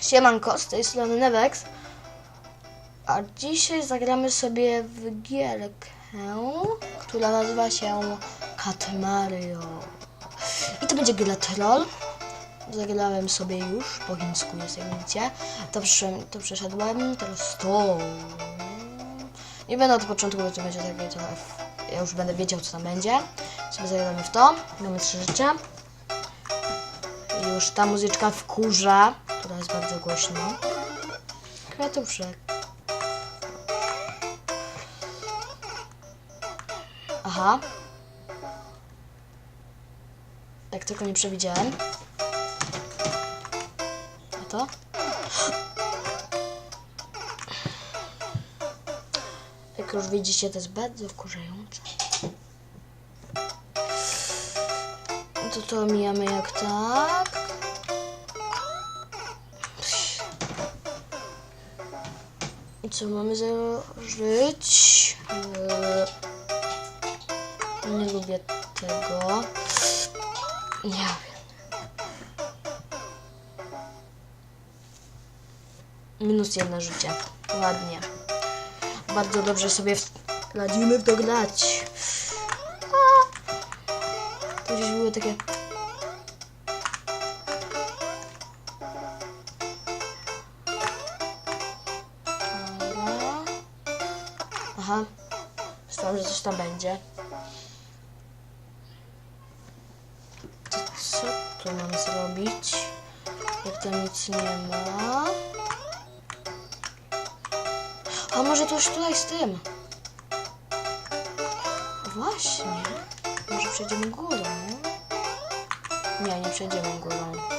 Siemanko, z tej strony Nevex. A dzisiaj zagramy sobie w gierkę, która nazywa się Cat Mario. I to będzie gra troll. Zagrałem sobie już, po chińsku jest jak widzicie. To, to przeszedłem, teraz to. Nie będę od początku, bo to będzie takie trochę... Ja już będę wiedział co tam będzie. Sobie zagramy w to. Mamy trzy życia. Już ta muzyczka wkurza, która jest bardzo głośno. Kwiatuszek. Aha. Tak tylko nie przewidziałem. A to? Jak już widzicie, to jest bardzo wkurzające. To to mijamy jak tak. Co mamy założyć? Eee, Nie lubię tego. Nie wiem. Minus jedno życie. Ładnie. Bardzo dobrze sobie radzimy w to grać. A! To gdzieś były takie... Aha. Myślałam, że coś tam będzie. To co tu mam zrobić? Jak tam nic nie ma. A może to już tutaj z tym? Właśnie. Może przejdziemy górą? Nie, nie przejdziemy górą.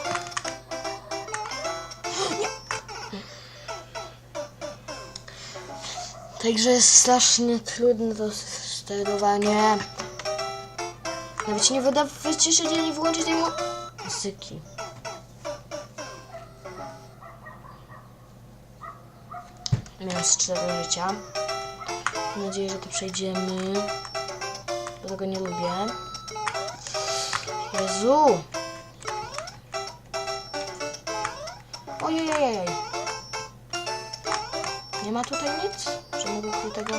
Także jest strasznie trudne to sterowanie. Nawet się nie wyda wyciszyć ani wyłączyć tej mu- muzyki. Miałem z 4 życia. Mam nadzieję, że to przejdziemy. Bo tego nie lubię. Jezu! Ojej, Nie ma tutaj nic? Mogę tu tego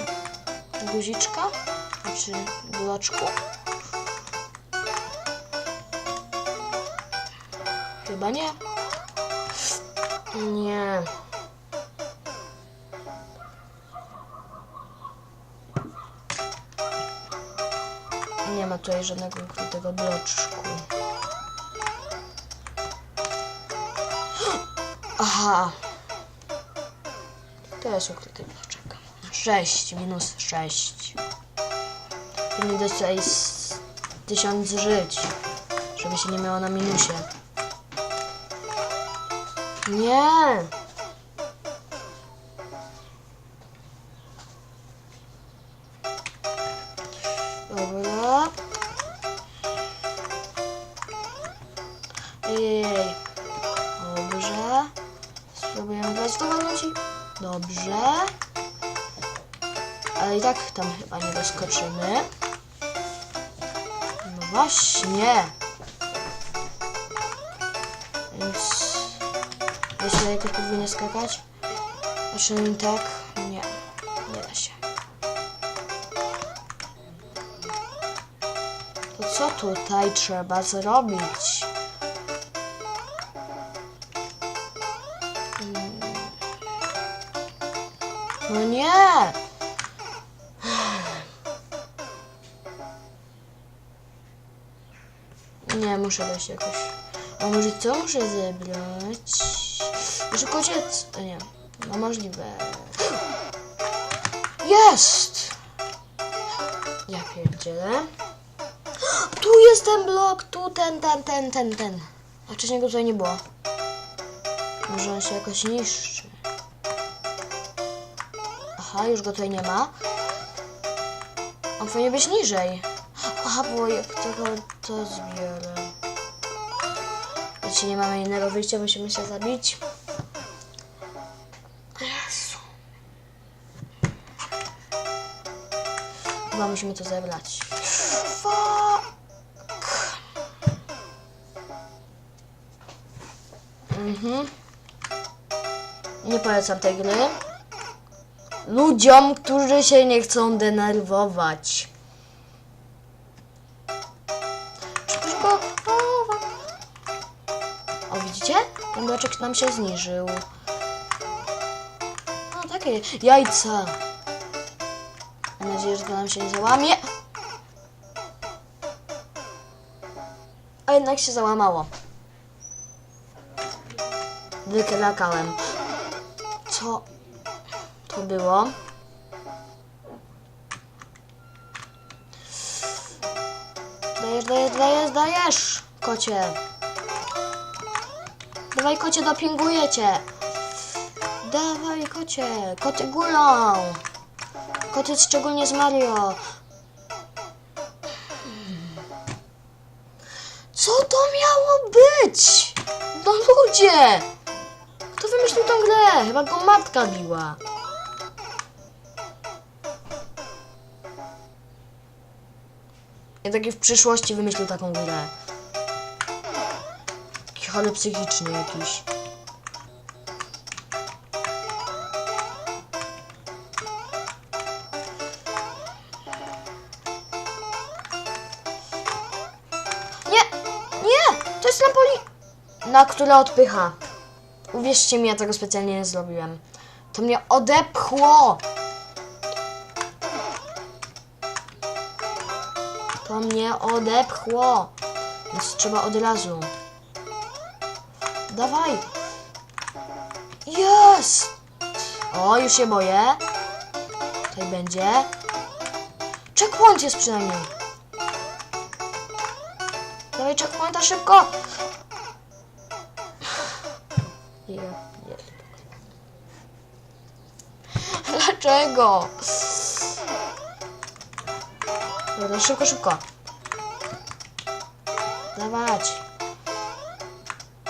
guziczka? Znaczy bloczku? Chyba nie. Nie. Nie ma tutaj żadnego ukrytego bloczku. Aha. To jest ukryty bloczek. 6 minus 6. Powinien dostać z 1000 żyć, żeby się nie miało na minusie. Nie! Tak tam chyba nie doskoczymy. No właśnie. Więc jeśli jakoś podwójnie skakać, znaczy tak, nie, nie da się. To co tutaj trzeba zrobić? Mm. No nie! Nie, muszę dać jakoś. A może co muszę zebrać? Może kociec? A nie, no możliwe. Jest! Ja pierdzielę. Tu jest ten blok, tu ten, ten, ten, ten, ten. A wcześniej go tutaj nie było. Może on się jakoś niszczy. Aha, już go tutaj nie ma. On powinien być niżej. Aha, bo jak tego to zbiorę. Jeśli nie mamy innego wyjścia, musimy się zabić. Jezu. Chyba musimy to zebrać. Fuck. Mhm. Nie polecam tej gry. Ludziom, którzy się nie chcą denerwować. Bloczek nam się zniżył. No, takie jajca. Mam nadzieję, że to nam się nie załamie. A jednak się załamało. Wykrakałem. Co to było? Dajesz, dajesz, dajesz, dajesz, kocie. Dawaj, kocie, dopinguję cię. Dawaj, kocie. Koty górą. Koty szczególnie z Mario. Co to miało być? No ludzie! Kto wymyślił tą grę? Chyba go matka biła. Ja taki w przyszłości wymyślił taką grę. Chory psychiczny jakiś. To jest Napoli... Na które odpycha. Uwierzcie mi, ja tego specjalnie nie zrobiłem. To mnie odepchło! To mnie odepchło. Więc trzeba od razu. Dawaj! Jest! O, już się boję. Tutaj będzie. Checkpoint jest przynajmniej. Dawaj checkpointa szybko! Ja, ja. Dlaczego? Dobra, szybko, szybko. Dawać.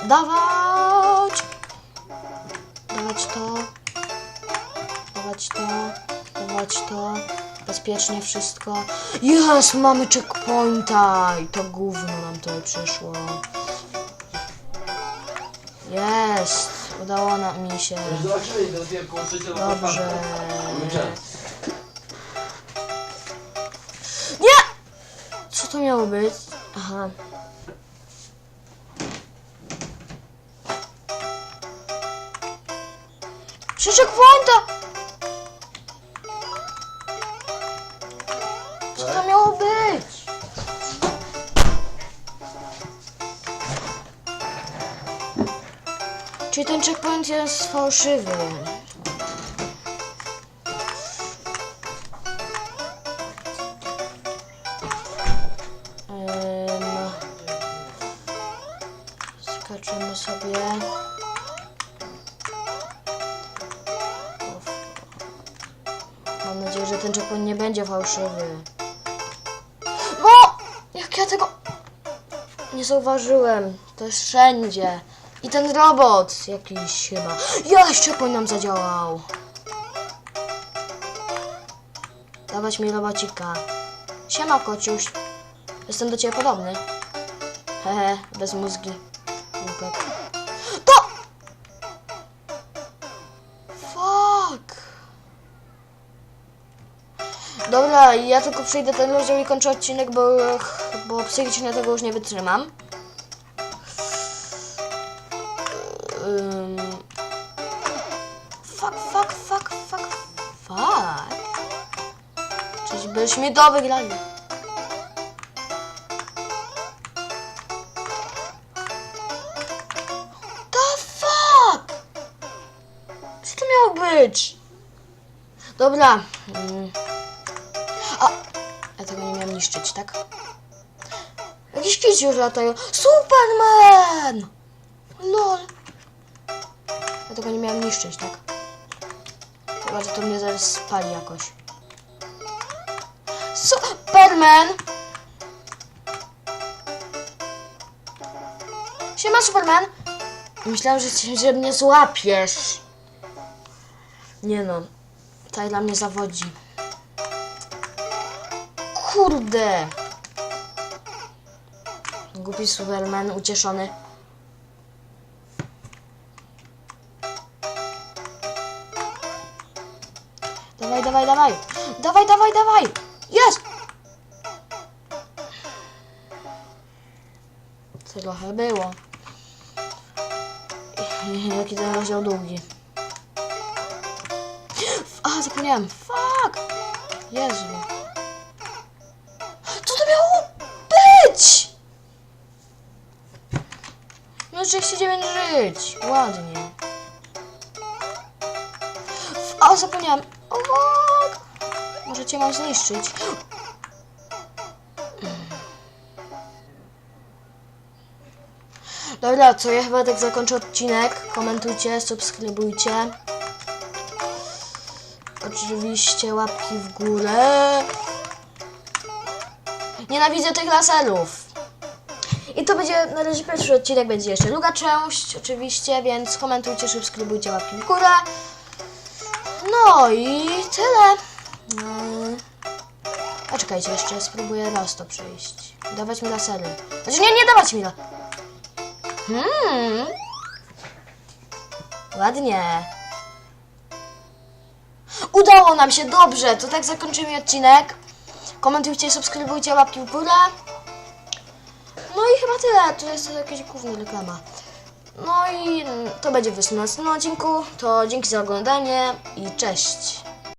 Dawać! Dawać to. Dawać to. Dawać to. Bezpiecznie wszystko. Jest! Mamy checkpointa! I to gówno nam tutaj przyszło. Jest! Udało nam mi się. Dobrze. Nie! Co to miało być? Aha. Krzyżek Wanda! Co to miało być? Czyli ten checkpoint jest fałszywy. Mam nadzieję, że ten checkpoint nie będzie fałszywy. No! Jak ja tego nie zauważyłem. To jest wszędzie. I ten robot jakiś chyba. Jaś, checkpoint nam zadziałał. Dawać mi robocika. Siema, kociuś. Jestem do ciebie podobny. Hehe, bez mózgi. Dobra, ja tylko przejdę ten rozdział i kończę odcinek, bo, bo psychicznie tego już nie wytrzymam. Ym... Fuck, fuck, fuck, fuck, fuck. Czyżbyśmy to wygrali? The fuck? Co to miało być? Dobra. A, ja tego nie miałem niszczyć, tak? Kids już latają. Superman! Lol. Ja tego nie miałem niszczyć, tak? Chyba, że to mnie zaraz spali jakoś. Superman! Siema, Superman! Myślałem, że, że mnie złapiesz. Nie no, ta dla mnie zawodzi. Kurde! Głupi Superman, ucieszony. Dawaj, dawaj, dawaj. Dawaj, dawaj, dawaj. Jest! Trochę było. Jaki ten rozdział długi. A, zapomniałem. Fuck! Jezu. 39 żyć. Ładnie. O, zapomniałem. O, fuck. Może cię mam zniszczyć. Dobra, co ja chyba tak zakończę odcinek. Komentujcie, subskrybujcie. Oczywiście łapki w górę. Nienawidzę tych laserów. I to będzie na razie pierwszy odcinek, będzie jeszcze druga część oczywiście, więc komentujcie, subskrybujcie, łapki w górę. No i tyle. Mm. A czekajcie, jeszcze spróbuję raz to przejść. Dawać mi lasery. Znaczy nie, nie dawać mi la... Hmm. Ładnie. Udało nam się, dobrze. To tak zakończymy odcinek. Komentujcie, subskrybujcie, łapki w górę. Chyba tyle. To jest jakaś główna reklama. No i to będzie w następnym odcinku. To dzięki za oglądanie i cześć.